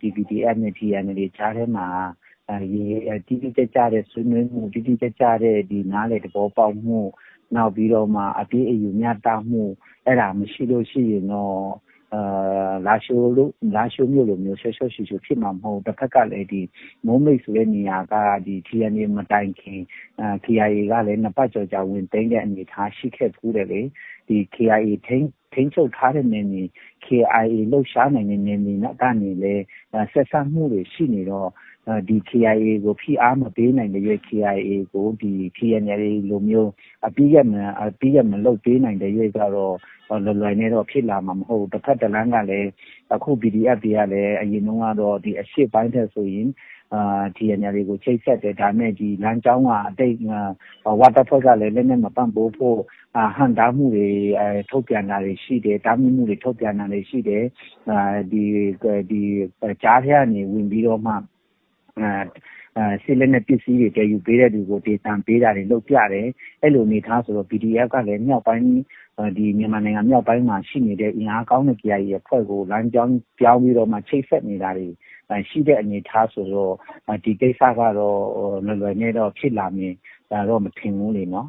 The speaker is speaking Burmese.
DPDF နဲ့ TNLA ကြားထဲမှာ တိတိကျကျတဲ့ ဆွေးနွေးမှု တိတိကျကျတဲ့ နားလည်သဘောပေါက်မှု နောက်ပြီးတော့မှ အပေးအယူမျှတမှု အဲ့ဒါမရှိလို့ရှိရင်တော့ လားရှိုးမြို့လိုမျိုး ရှော့ရှော့ရှုရှုဖြစ်မှာမဟုတ်တစ်ဖက်ကလည်းဒီမိုးမိတ်ဆိုတဲ့နေရာကဒီ TNLA မတိုင်ခင် KIA ကလည်း နှစ်ပတ်ကျော်ကြာ ဝင်သိမ်းတဲ့အနေအထားရှိခဲ့ဖူးတယ်လေဒီ KIA ထိန်း ချုပ်ထားတဲ့နယ်မြေ KIA လှုပ်ရှားနိုင်တဲ့နယ်မြေကနေလည်း ဆက်စပ်မှုတွေရှိနေတော့ ဒီ KIA ကို ဖိအားမပေးနိုင်တဲ့ KIA ကိုဒီ TNLA လိုမျိုး အပစ်ရပ်မလုပ်ပေးနိုင်တဲ့ကတော့ လွယ်လွယ်နဲ့တော့ ဖြစ်လာမှာမဟုတ်ဘူးတစ်ဖက်တစ်လမ်းကလည်း အခု PDF တွေကလည်း အရင်တုန်းကတော့ဒီအရှေ့ပိုင်းထက်ဆိုရင် TNLA ကို ချိတ်ဆက်တယ် ဒါပေမဲ့ဒီလမ်းကြောင်းကအတိတ်ဝတပ်ဖွဲ့ကလည်း လက်နက်မပံ့ပိုးဖို့ ဟန့်တားမှုတွေ ထုတ်ပြန်တာတွေရှိတယ် တားမြစ်မှုတွေ ထုတ်ပြန်တာတွေရှိတယ် ဒီကြားထဲကနေ ဝင်ပြီးတော့မှ စစ်လက်နက်ပစ္စည်းတွေ သယ်ယူပေးတဲ့သူကို ဒေသံပေးတာတွေ လုပ်ပြတယ် အဲ့လိုအနေအထားဆိုတော့ PDF ကလည်းမြောက်ပိုင်းဒီမြန်မာနိုင်ငံမြောက်ပိုင်းမှာ ရှိနေတဲ့ အင်အားကောင်းတဲ့ KIA အဖွဲ့ကို လမ်းကြောင်းပြောင်းပြီးတော့မှ ချိတ်ဆက်နေတာတွေ ရှိတဲ့အနေအထားဆိုတော့ ဒီကိစ္စကတော့ လွယ်လွယ်နဲ့တော့ ဖြစ်လာမယ်တော့မထင်ဘူးလေနော်